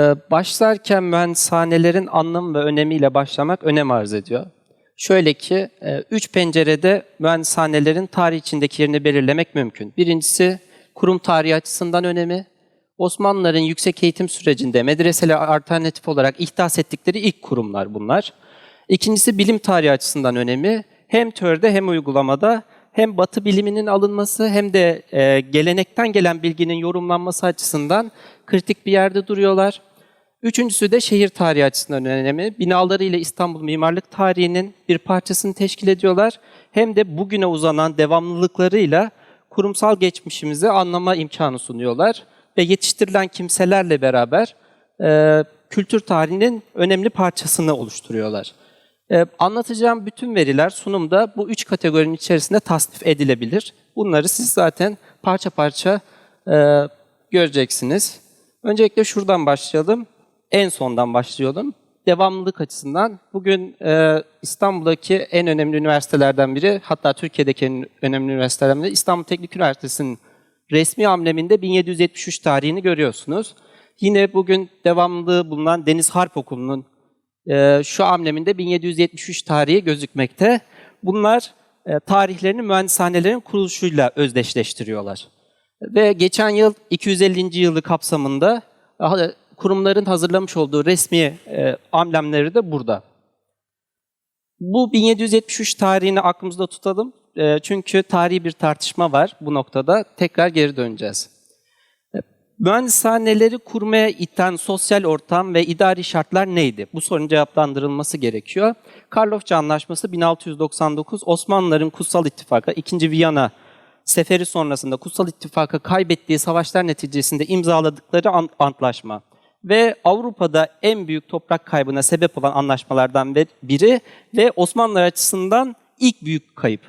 Ee, Başlarken mühendishanelerin anlamı ve önemiyle başlamak önem arz ediyor. Şöyle ki, e, üç pencerede mühendishanelerin tarih içindeki yerini belirlemek mümkün. Birincisi, kurum tarihi açısından önemi. Osmanlıların yüksek eğitim sürecinde medreseler alternatif olarak ihdas ettikleri ilk kurumlar bunlar. İkincisi, bilim tarihi açısından önemi. Hem teoride hem uygulamada hem batı biliminin alınması hem de e, gelenekten gelen bilginin yorumlanması açısından kritik bir yerde duruyorlar. Üçüncüsü de şehir tarihi açısından önemli. Binalarıyla İstanbul mimarlık tarihinin bir parçasını teşkil ediyorlar. Hem de bugüne uzanan devamlılıklarıyla kurumsal geçmişimizi anlama imkanı sunuyorlar. Ve yetiştirilen kimselerle beraber e, kültür tarihinin önemli parçasını oluşturuyorlar. E, anlatacağım bütün veriler sunumda bu üç kategorinin içerisinde tasnif edilebilir. Bunları siz zaten parça parça e, göreceksiniz. Öncelikle şuradan başlayalım. En sondan başlayalım. Devamlılık açısından bugün e, İstanbul'daki en önemli üniversitelerden biri, hatta Türkiye'deki en önemli üniversitelerden biri İstanbul Teknik Üniversitesi'nin resmi ambleminde 1773 tarihini görüyorsunuz. Yine bugün devamlılığı bulunan Deniz Harp Okulu'nun e, şu ambleminde 1773 tarihi gözükmekte. Bunlar e, tarihlerini mühendishanelerin kuruluşuyla özdeşleştiriyorlar. Ve geçen yıl 250. yılı kapsamında kurumların hazırlamış olduğu resmi e, amblemleri de burada. Bu 1773 tarihini aklımızda tutalım. E, çünkü tarihi bir tartışma var bu noktada. Tekrar geri döneceğiz. E, mühendishaneleri kurmaya iten sosyal ortam ve idari şartlar neydi? Bu sorunun cevaplandırılması gerekiyor. Karlofça Anlaşması 1699 Osmanlıların Kutsal İttifakı 2. Viyana seferi sonrasında Kutsal İttifakı kaybettiği savaşlar neticesinde imzaladıkları antlaşma ve Avrupa'da en büyük toprak kaybına sebep olan anlaşmalardan biri ve Osmanlılar açısından ilk büyük kayıp.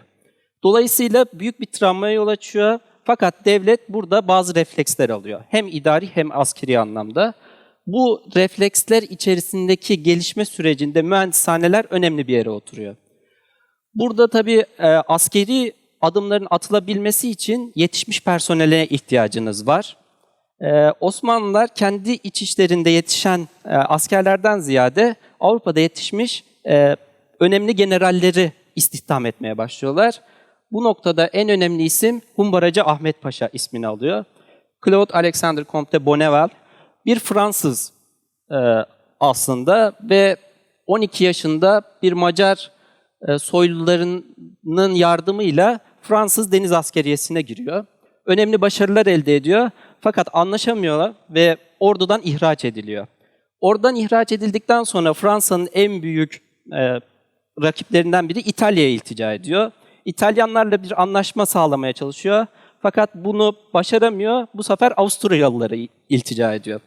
Dolayısıyla büyük bir travmaya yol açıyor. Fakat devlet burada bazı refleksler alıyor. Hem idari hem askeri anlamda. Bu refleksler içerisindeki gelişme sürecinde mühendishaneler önemli bir yere oturuyor. Burada tabii e, askeri adımların atılabilmesi için yetişmiş personele ihtiyacınız var. Ee, Osmanlılar kendi iç işlerinde yetişen e, askerlerden ziyade Avrupa'da yetişmiş e, önemli generalleri istihdam etmeye başlıyorlar. Bu noktada en önemli isim Humbaracı Ahmet Paşa ismini alıyor. Claude Alexander Comte Bonneval bir Fransız e, aslında ve 12 yaşında bir Macar e, soylularının yardımıyla Fransız deniz askeriyesine giriyor. Önemli başarılar elde ediyor. Fakat anlaşamıyorlar ve ordudan ihraç ediliyor. Oradan ihraç edildikten sonra Fransa'nın en büyük e, rakiplerinden biri İtalya'ya iltica ediyor. İtalyanlarla bir anlaşma sağlamaya çalışıyor. Fakat bunu başaramıyor. Bu sefer Avusturyalılara iltica ediyor.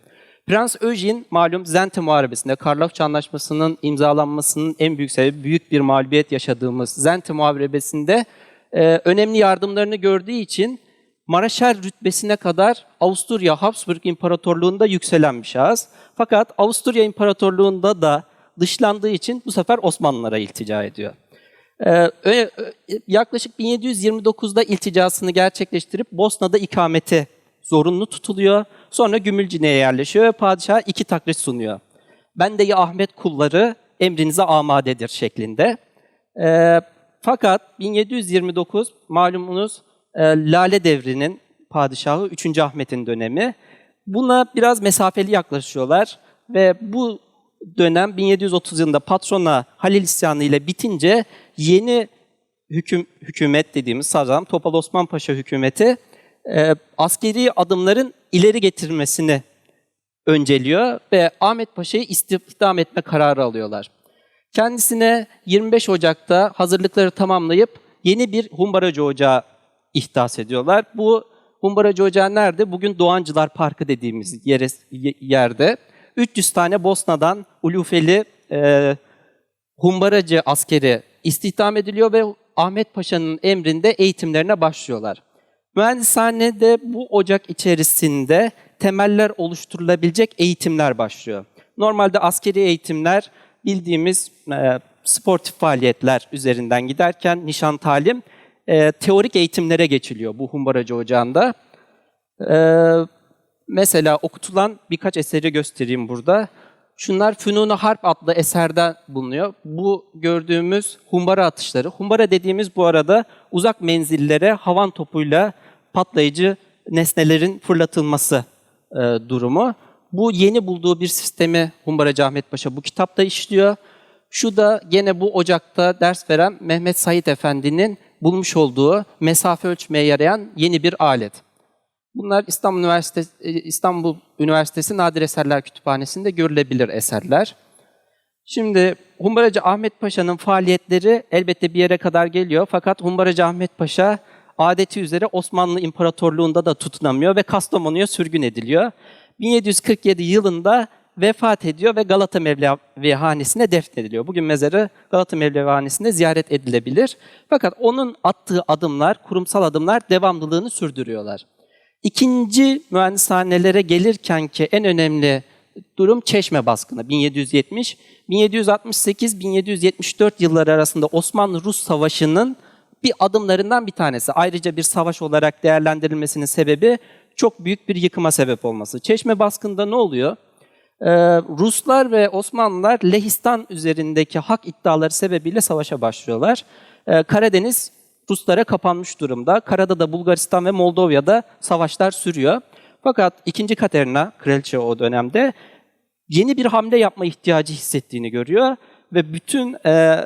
Prens Eugene malum Zente Muharebesi'nde Karlofça Anlaşması'nın imzalanmasının en büyük sebebi büyük bir mağlubiyet yaşadığımız Zente Muharebesi'nde e, önemli yardımlarını gördüğü için Maraşer rütbesine kadar Avusturya Habsburg İmparatorluğu'nda yükselen bir şahıs. Fakat Avusturya İmparatorluğu'nda da dışlandığı için bu sefer Osmanlılara iltica ediyor. Ee, yaklaşık 1729'da ilticasını gerçekleştirip Bosna'da ikameti zorunlu tutuluyor. Sonra Gümülcine'ye yerleşiyor ve padişaha iki takrit sunuyor. Ben de ya Ahmet kulları emrinize amadedir şeklinde. Ee, fakat 1729 malumunuz e, Lale Devri'nin padişahı 3. Ahmet'in dönemi. Buna biraz mesafeli yaklaşıyorlar ve bu dönem 1730 yılında patrona Halil isyanı ile bitince yeni hüküm, hükümet dediğimiz Sazam Topal Osman Paşa hükümeti e, askeri adımların ileri getirmesini önceliyor ve Ahmet Paşa'yı istihdam etme kararı alıyorlar. Kendisine 25 Ocak'ta hazırlıkları tamamlayıp yeni bir humbaracı ocağı ihdas ediyorlar. Bu Humbaracı Ocağı nerede? Bugün Doğancılar Parkı dediğimiz yere, yerde. 300 tane Bosna'dan Ulufeli e, Humbaracı askeri istihdam ediliyor ve Ahmet Paşa'nın emrinde eğitimlerine başlıyorlar. Mühendishanede bu ocak içerisinde temeller oluşturulabilecek eğitimler başlıyor. Normalde askeri eğitimler bildiğimiz e, sportif faaliyetler üzerinden giderken nişan talim e, teorik eğitimlere geçiliyor bu Humbaracı Ocağı'nda. E, Mesela okutulan birkaç eseri göstereyim burada. Şunlar Fünun-u Harp adlı eserden bulunuyor. Bu gördüğümüz humbara atışları. Humbara dediğimiz bu arada uzak menzillere havan topuyla patlayıcı nesnelerin fırlatılması e, durumu. Bu yeni bulduğu bir sistemi Humbaracı Ahmet Paşa bu kitapta işliyor. Şu da gene bu ocakta ders veren Mehmet Said Efendi'nin bulmuş olduğu mesafe ölçmeye yarayan yeni bir alet. Bunlar İstanbul Üniversitesi, İstanbul Üniversitesi Nadir Eserler Kütüphanesi'nde görülebilir eserler. Şimdi Humbaracı Ahmet Paşa'nın faaliyetleri elbette bir yere kadar geliyor. Fakat Humbaracı Ahmet Paşa adeti üzere Osmanlı İmparatorluğu'nda da tutunamıyor ve Kastamonu'ya sürgün ediliyor. 1747 yılında vefat ediyor ve Galata Mevlevi Hanesi'ne defnediliyor. Bugün mezarı Galata Mevlevi Hanesi'nde ziyaret edilebilir. Fakat onun attığı adımlar, kurumsal adımlar devamlılığını sürdürüyorlar. İkinci mühendishanelere gelirken ki en önemli durum Çeşme baskını 1770. 1768-1774 yılları arasında Osmanlı-Rus Savaşı'nın bir adımlarından bir tanesi. Ayrıca bir savaş olarak değerlendirilmesinin sebebi çok büyük bir yıkıma sebep olması. Çeşme baskında ne oluyor? Ee, Ruslar ve Osmanlılar Lehistan üzerindeki hak iddiaları sebebiyle savaşa başlıyorlar. Ee, Karadeniz Ruslara kapanmış durumda. Karada da Bulgaristan ve Moldova'da savaşlar sürüyor. Fakat 2. Katerina, kraliçe o dönemde yeni bir hamle yapma ihtiyacı hissettiğini görüyor ve bütün e,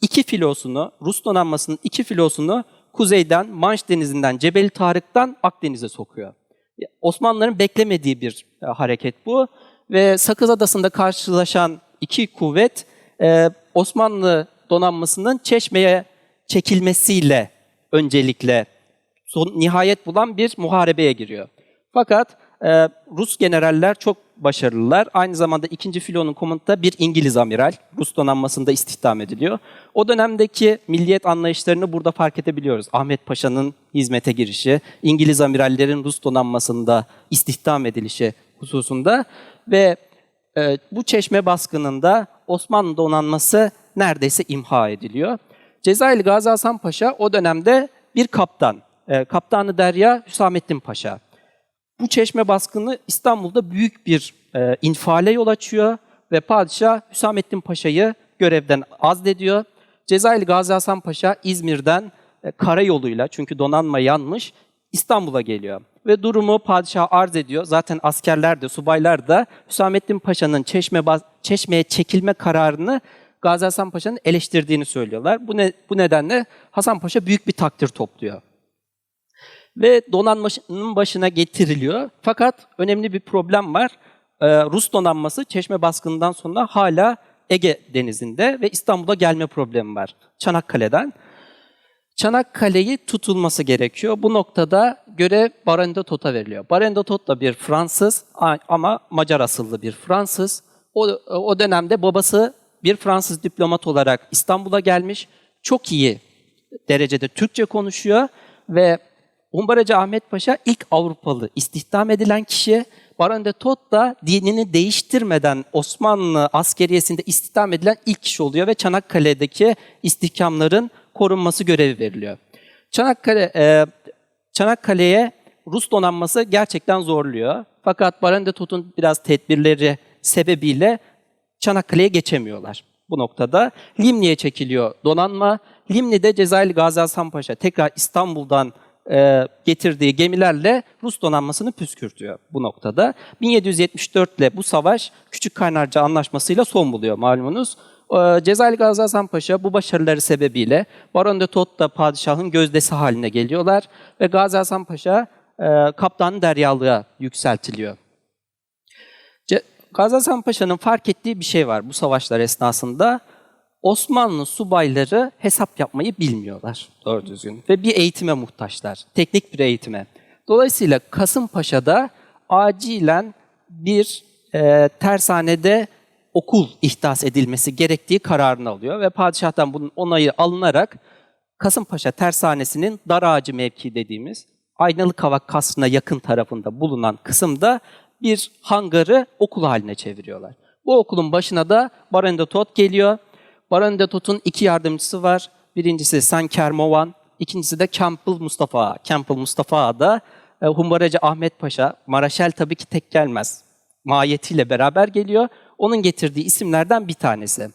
iki filosunu, Rus donanmasının iki filosunu kuzeyden, Manş Denizi'nden, Cebeli Tarık'tan Akdeniz'e sokuyor. Osmanlıların beklemediği bir e, hareket bu ve Sakız Adası'nda karşılaşan iki kuvvet e, Osmanlı donanmasının Çeşme'ye çekilmesiyle öncelikle son, nihayet bulan bir muharebeye giriyor. Fakat e, Rus generaller çok başarılılar. Aynı zamanda 2. filonun komutunda bir İngiliz amiral Rus donanmasında istihdam ediliyor. O dönemdeki milliyet anlayışlarını burada fark edebiliyoruz. Ahmet Paşa'nın hizmete girişi, İngiliz amirallerin Rus donanmasında istihdam edilişi hususunda ve e, bu çeşme baskınında Osmanlı donanması neredeyse imha ediliyor. Cezayirli Gazi Hasan Paşa o dönemde bir kaptan. E, Kaptanı Derya Hüsamettin Paşa. Bu çeşme baskını İstanbul'da büyük bir e, infiale yol açıyor ve padişah Hüsamettin Paşa'yı görevden azlediyor. Cezayirli Gazi Hasan Paşa İzmir'den e, karayoluyla çünkü donanma yanmış İstanbul'a geliyor. Ve durumu padişah arz ediyor. Zaten askerler de, subaylar da Hüsamettin Paşa'nın çeşme, çeşmeye çekilme kararını Gazi Hasan Paşa'nın eleştirdiğini söylüyorlar. Bu, ne, bu nedenle Hasan Paşa büyük bir takdir topluyor. Ve donanmanın başına getiriliyor. Fakat önemli bir problem var. Ee, Rus donanması Çeşme baskından sonra hala Ege denizinde ve İstanbul'a gelme problemi var. Çanakkale'den. Çanakkale'yi tutulması gerekiyor. Bu noktada görev Barenda Tot'a veriliyor. Barenda Tot da bir Fransız ama Macar asıllı bir Fransız. O, o dönemde babası bir Fransız diplomat olarak İstanbul'a gelmiş. Çok iyi derecede Türkçe konuşuyor ve Umbaracı Ahmet Paşa ilk Avrupalı istihdam edilen kişi. Baron de Tot da dinini değiştirmeden Osmanlı askeriyesinde istihdam edilen ilk kişi oluyor ve Çanakkale'deki istihkamların korunması görevi veriliyor. Çanakkale e, Çanakkale'ye Rus donanması gerçekten zorluyor. Fakat Baron de Tot'un biraz tedbirleri sebebiyle Çanakkale'ye geçemiyorlar bu noktada. Limni'ye çekiliyor donanma. Limni'de Cezayirli Gazi Hasan Paşa tekrar İstanbul'dan e, getirdiği gemilerle Rus donanmasını püskürtüyor bu noktada. 1774 ile bu savaş Küçük Kaynarca Anlaşması'yla son buluyor malumunuz. E, Cezayirli Gazi Hasan Paşa bu başarıları sebebiyle Baron de Tot da padişahın gözdesi haline geliyorlar ve Gazi Hasan Paşa e, kaptan deryalığa yükseltiliyor. Ce Gazi Hasan Paşa'nın fark ettiği bir şey var bu savaşlar esnasında. Osmanlı subayları hesap yapmayı bilmiyorlar doğru düzgün ve bir eğitime muhtaçlar, teknik bir eğitime. Dolayısıyla Kasımpaşa'da acilen bir e, tersanede okul ihdas edilmesi gerektiği kararını alıyor ve padişahtan bunun onayı alınarak Kasımpaşa tersanesinin dar ağacı mevki dediğimiz Aynalı Kavak kasrına yakın tarafında bulunan kısımda bir hangarı okul haline çeviriyorlar. Bu okulun başına da Barenda Tot geliyor Baron de Tot'un iki yardımcısı var. Birincisi San Kermovan, ikincisi de Campbell Mustafa. Campbell Mustafa da e, Humbaracı Ahmet Paşa, Maraşel tabii ki tek gelmez. Mahiyetiyle beraber geliyor. Onun getirdiği isimlerden bir tanesi.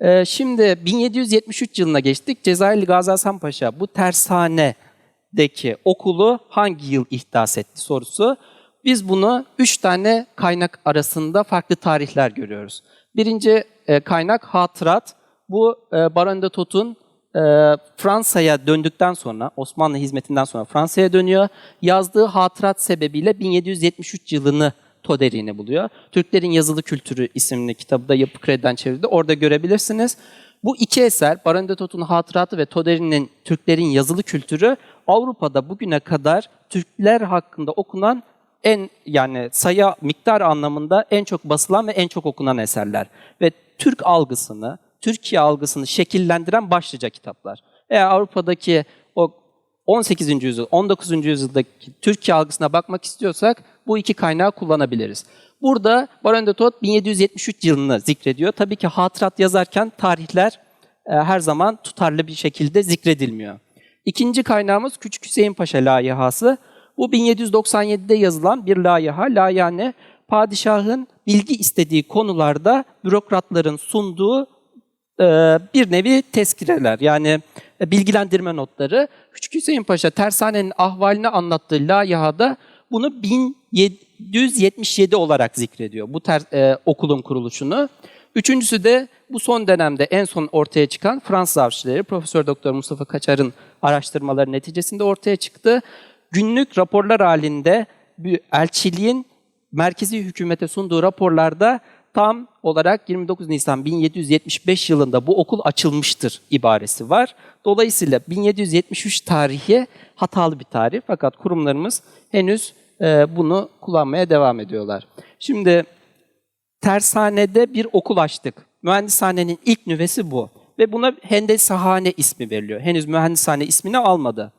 Ee, şimdi 1773 yılına geçtik. Cezayirli Gazi Hasan Paşa bu tersanedeki okulu hangi yıl ihdas etti sorusu. Biz bunu üç tane kaynak arasında farklı tarihler görüyoruz. Birinci e, kaynak hatırat. Bu e, Baron de Tot'un e, Fransa'ya döndükten sonra, Osmanlı hizmetinden sonra Fransa'ya dönüyor. Yazdığı hatırat sebebiyle 1773 yılını Toderi'ni buluyor. Türklerin Yazılı Kültürü isimli kitabı da Yapı Kredi'den çevrildi. Orada görebilirsiniz. Bu iki eser, Baron de Tot'un hatıratı ve Toderi'nin Türklerin Yazılı Kültürü Avrupa'da bugüne kadar Türkler hakkında okunan en yani sayı miktar anlamında en çok basılan ve en çok okunan eserler. Ve Türk algısını, Türkiye algısını şekillendiren başlıca kitaplar. Eğer Avrupa'daki o 18. yüzyıl, 19. yüzyıldaki Türkiye algısına bakmak istiyorsak bu iki kaynağı kullanabiliriz. Burada Baron de Tod 1773 yılını zikrediyor. Tabii ki hatırat yazarken tarihler e, her zaman tutarlı bir şekilde zikredilmiyor. İkinci kaynağımız Küçük Hüseyin Paşa layihası. Bu 1797'de yazılan bir layiha. Layihane padişahın bilgi istediği konularda bürokratların sunduğu e, bir nevi tezkireler yani bilgilendirme notları. Küçük Hüseyin Paşa tersanenin ahvalini anlattığı layihada bunu 1777 olarak zikrediyor bu ter, e, okulun kuruluşunu. Üçüncüsü de bu son dönemde en son ortaya çıkan Fransız arşivleri Profesör Doktor Mustafa Kaçar'ın araştırmaları neticesinde ortaya çıktı. Günlük raporlar halinde elçiliğin merkezi hükümete sunduğu raporlarda tam olarak 29 Nisan 1775 yılında bu okul açılmıştır ibaresi var. Dolayısıyla 1773 tarihi hatalı bir tarih fakat kurumlarımız henüz e, bunu kullanmaya devam ediyorlar. Şimdi tersanede bir okul açtık. Mühendishanenin ilk nüvesi bu. Ve buna Hendesahane ismi veriliyor. Henüz mühendishane ismini almadı.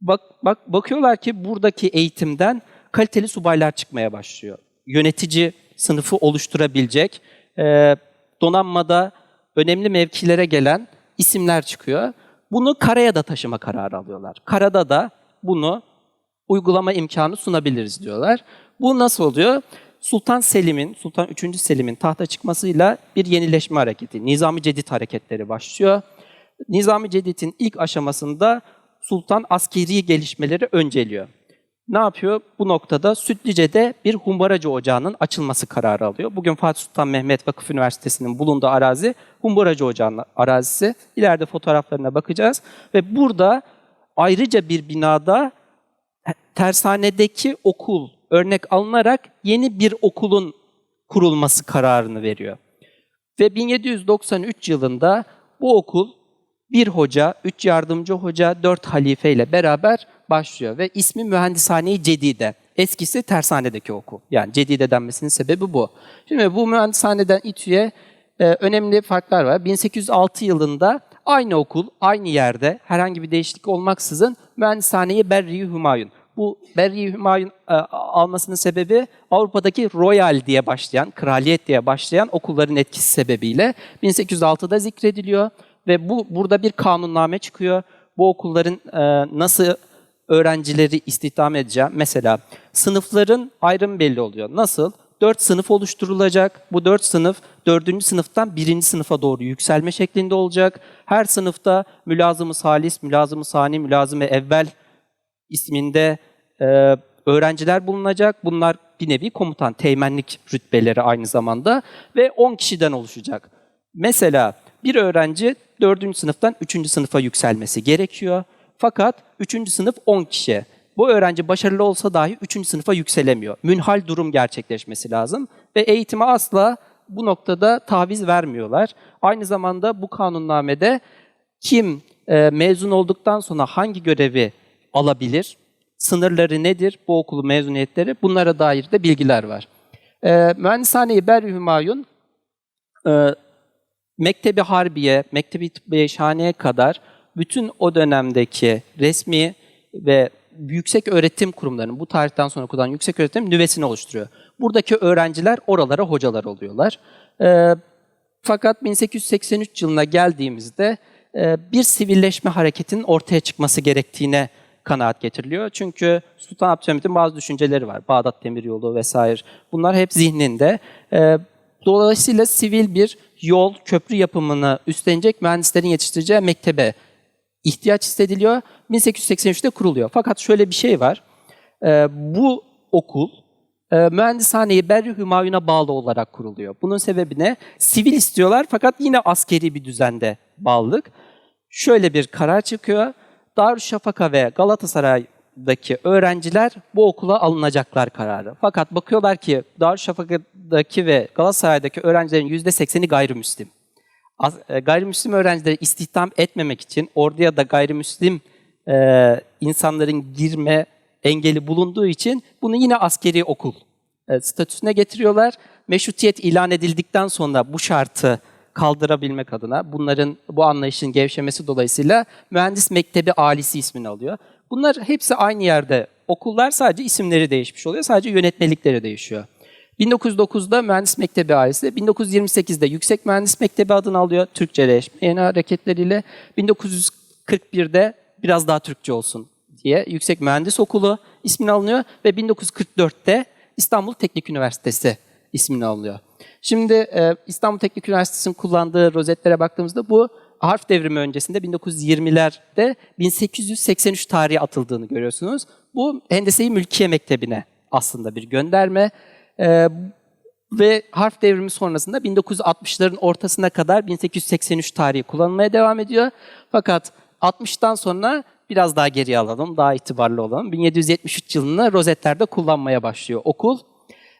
Bak, bak bakıyorlar ki buradaki eğitimden kaliteli subaylar çıkmaya başlıyor. Yönetici sınıfı oluşturabilecek, e, donanmada önemli mevkilere gelen isimler çıkıyor. Bunu karaya da taşıma kararı alıyorlar. Karada da bunu uygulama imkanı sunabiliriz diyorlar. Bu nasıl oluyor? Sultan Selim'in, Sultan 3. Selim'in tahta çıkmasıyla bir yenileşme hareketi, Nizami Cedid hareketleri başlıyor. Nizami Cedid'in ilk aşamasında Sultan askeri gelişmeleri önceliyor. Ne yapıyor? Bu noktada Sütlice'de bir humbaracı ocağının açılması kararı alıyor. Bugün Fatih Sultan Mehmet Vakıf Üniversitesi'nin bulunduğu arazi humbaracı ocağının arazisi. İleride fotoğraflarına bakacağız. Ve burada ayrıca bir binada tersanedeki okul örnek alınarak yeni bir okulun kurulması kararını veriyor. Ve 1793 yılında bu okul bir hoca, üç yardımcı hoca, dört halife ile beraber başlıyor. Ve ismi Mühendishane-i Cedide. Eskisi tersanedeki okul. Yani Cedide denmesinin sebebi bu. Şimdi bu mühendishaneden İTÜ'ye e, önemli farklar var. 1806 yılında aynı okul, aynı yerde herhangi bir değişiklik olmaksızın Mühendishane-i Berri Hümayun. Bu Berri Hümayun e, almasının sebebi Avrupa'daki Royal diye başlayan, kraliyet diye başlayan okulların etkisi sebebiyle 1806'da zikrediliyor ve bu burada bir kanunname çıkıyor. Bu okulların e, nasıl öğrencileri istihdam edeceğim. Mesela sınıfların ayrım belli oluyor. Nasıl? Dört sınıf oluşturulacak. Bu dört sınıf dördüncü sınıftan birinci sınıfa doğru yükselme şeklinde olacak. Her sınıfta mülazımı salis, mülazımı sani, mülazımı evvel isminde e, öğrenciler bulunacak. Bunlar bir nevi komutan, teğmenlik rütbeleri aynı zamanda ve 10 kişiden oluşacak. Mesela bir öğrenci 4. sınıftan 3. sınıfa yükselmesi gerekiyor. Fakat 3. sınıf 10 kişi. Bu öğrenci başarılı olsa dahi 3. sınıfa yükselemiyor. Münhal durum gerçekleşmesi lazım ve eğitime asla bu noktada taviz vermiyorlar. Aynı zamanda bu kanunnamede kim e, mezun olduktan sonra hangi görevi alabilir, sınırları nedir bu okulun mezuniyetleri bunlara dair de bilgiler var. E, Mühendishane-i Berri e, Mektebi Harbiye, Mektebi Tıbbiyeşhane'ye kadar bütün o dönemdeki resmi ve yüksek öğretim kurumlarının bu tarihten sonra kurulan yüksek öğretim nüvesini oluşturuyor. Buradaki öğrenciler oralara hocalar oluyorlar. E, fakat 1883 yılına geldiğimizde e, bir sivilleşme hareketinin ortaya çıkması gerektiğine kanaat getiriliyor. Çünkü Sultan Abdülhamit'in bazı düşünceleri var. Bağdat Demiryolu vesaire. Bunlar hep zihninde. Ee, dolayısıyla sivil bir yol, köprü yapımını üstlenecek mühendislerin yetiştireceği mektebe ihtiyaç hissediliyor. 1883'te kuruluyor. Fakat şöyle bir şey var. Ee, bu okul e, mühendishane-i Berri Hümayun'a bağlı olarak kuruluyor. Bunun sebebi ne? Sivil istiyorlar fakat yine askeri bir düzende bağlılık. Şöyle bir karar çıkıyor. Darüşşafaka ve Galatasaray'daki öğrenciler bu okula alınacaklar kararı. Fakat bakıyorlar ki Darüşşafaka'daki ve Galatasaray'daki öğrencilerin %80'i gayrimüslim. E, Gayrimüslim öğrencileri istihdam etmemek için orduya da gayrimüslim e, insanların girme engeli bulunduğu için bunu yine askeri okul e, statüsüne getiriyorlar. Meşrutiyet ilan edildikten sonra bu şartı kaldırabilmek adına bunların bu anlayışın gevşemesi dolayısıyla mühendis mektebi alisi ismini alıyor. Bunlar hepsi aynı yerde okullar sadece isimleri değişmiş oluyor. Sadece yönetmelikleri değişiyor. 1909'da Mühendis Mektebi ailesi, 1928'de Yüksek Mühendis Mektebi adını alıyor Türkçeleşme yeni hareketleriyle. 1941'de biraz daha Türkçe olsun diye Yüksek Mühendis Okulu ismini alınıyor ve 1944'te İstanbul Teknik Üniversitesi ismini alıyor. Şimdi e, İstanbul Teknik Üniversitesi'nin kullandığı rozetlere baktığımızda bu harf devrimi öncesinde 1920'lerde 1883 tarihi atıldığını görüyorsunuz. Bu Hendese-i Mülkiye Mektebi'ne aslında bir gönderme. E, ve harf devrimi sonrasında 1960'ların ortasına kadar 1883 tarihi kullanılmaya devam ediyor. Fakat 60'tan sonra biraz daha geriye alalım, daha itibarlı olalım. 1773 yılında rozetlerde kullanmaya başlıyor okul.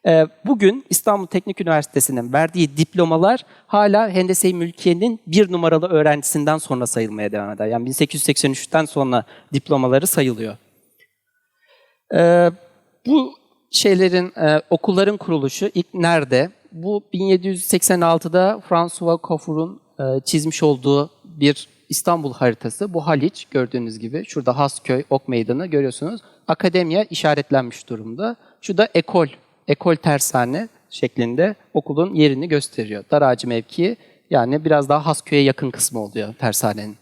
Ee, Bugün İstanbul Teknik Üniversitesi'nin verdiği diplomalar hala Hendese-i Mülkiye'nin bir numaralı öğrencisinden sonra sayılmaya devam eder. Yani 1883'ten sonra diplomaları sayılıyor. Ee, bu şeylerin, e, okulların kuruluşu ilk nerede? Bu 1786'da François Caffour'un e, çizmiş olduğu bir İstanbul haritası. Bu Haliç gördüğünüz gibi. Şurada Hasköy, Ok Meydanı görüyorsunuz. Akademiye işaretlenmiş durumda. Şu da ekol, ekol tersane şeklinde okulun yerini gösteriyor. Daracı mevkii yani biraz daha Hasköy'e yakın kısmı oluyor tersanenin.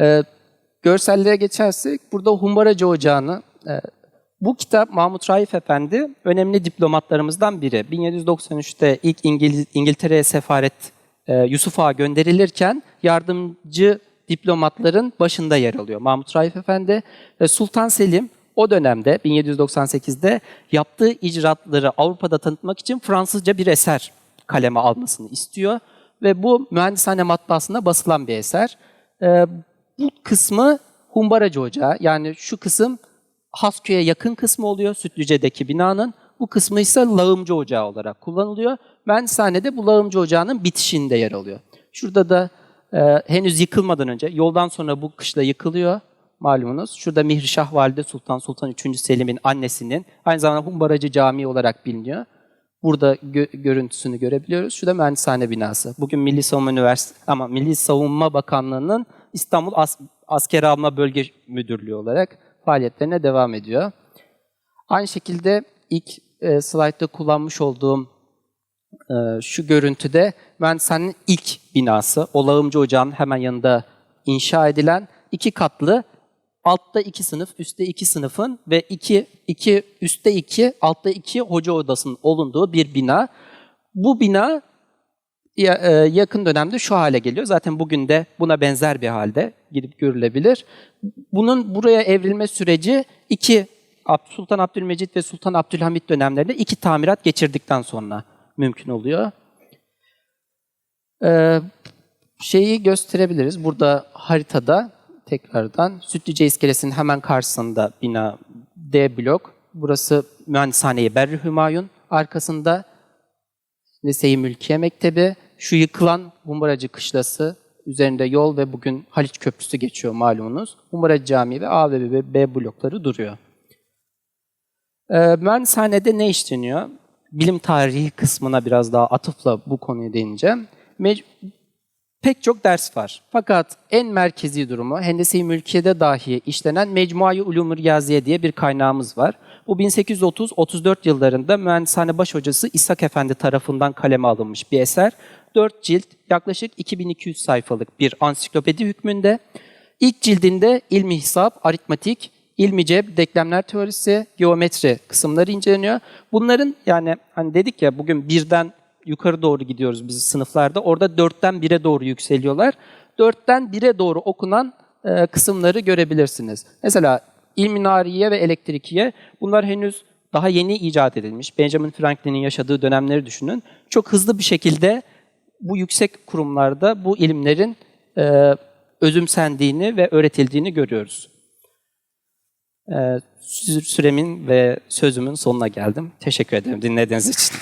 Ee, görsellere geçersek burada Humbaracı Ocağı'nı e, bu kitap Mahmut Raif Efendi önemli diplomatlarımızdan biri. 1793'te ilk İngiliz, İngiltere'ye sefaret e, Yusuf Ağa gönderilirken yardımcı diplomatların başında yer alıyor. Mahmut Raif Efendi ve Sultan Selim o dönemde 1798'de yaptığı icraatları Avrupa'da tanıtmak için Fransızca bir eser kaleme almasını istiyor ve bu mühendishane matbaasında basılan bir eser. E, bu kısmı Humbaracı Ocağı yani şu kısım Hasköy'e yakın kısmı oluyor Sütlüce'deki binanın. Bu kısmı ise lağımcı ocağı olarak kullanılıyor. Mühendishanede bu lağımcı ocağının bitişinde yer alıyor. Şurada da e, henüz yıkılmadan önce, yoldan sonra bu kışla yıkılıyor malumunuz. Şurada Mihrişah Valide Sultan Sultan 3. Selim'in annesinin aynı zamanda Humbaracı Camii olarak biliniyor. Burada gö- görüntüsünü görebiliyoruz. Şurada mühendishane binası. Bugün Milli Savunma Üniversitesi ama Milli Savunma Bakanlığı'nın İstanbul As- Asker Alma Bölge Müdürlüğü olarak faaliyetlerine devam ediyor. Aynı şekilde ilk e, slaytta kullanmış olduğum e, şu görüntüde mühendishanenin ilk binası, Olağımcı Ocağı'nın hemen yanında inşa edilen iki katlı, altta iki sınıf, üstte iki sınıfın ve iki, iki üstte iki, altta iki hoca odasının olunduğu bir bina. Bu bina yakın dönemde şu hale geliyor. Zaten bugün de buna benzer bir halde gidip görülebilir. Bunun buraya evrilme süreci iki Sultan Abdülmecit ve Sultan Abdülhamit dönemlerinde iki tamirat geçirdikten sonra mümkün oluyor. Ee, şeyi gösterebiliriz. Burada haritada tekrardan Sütlüce İskelesi'nin hemen karşısında bina D blok. Burası Mühendishane-i Berri Hümayun. Arkasında Lise-i Mülkiye Mektebi, şu yıkılan Humbaracı Kışlası, üzerinde yol ve bugün Haliç Köprüsü geçiyor malumunuz. Humbaracı Camii ve A ve B, B blokları duruyor. Ee, mühendishanede ne işleniyor? Bilim tarihi kısmına biraz daha atıfla bu konuyu değineceğim. Mec- pek çok ders var. Fakat en merkezi durumu Hendese-i Mülkiye'de dahi işlenen Mecmuayı Ulûm-u Riyaziye diye bir kaynağımız var. Bu 1830-34 yıllarında mühendishane baş hocası İshak Efendi tarafından kaleme alınmış bir eser. 4 cilt, yaklaşık 2200 sayfalık bir ansiklopedi hükmünde. İlk cildinde ilmi hesap, aritmatik, ilmi cebr, denklemler teorisi, geometri kısımları inceleniyor. Bunların yani hani dedik ya bugün birden yukarı doğru gidiyoruz biz sınıflarda. Orada dörtten bire doğru yükseliyorlar. Dörtten bire doğru okunan kısımları görebilirsiniz. Mesela ilmi nariye ve elektrikiye bunlar henüz daha yeni icat edilmiş. Benjamin Franklin'in yaşadığı dönemleri düşünün. Çok hızlı bir şekilde bu yüksek kurumlarda bu ilimlerin e, özümsendiğini ve öğretildiğini görüyoruz. E, sü- süremin ve sözümün sonuna geldim. Teşekkür ederim dinlediğiniz için.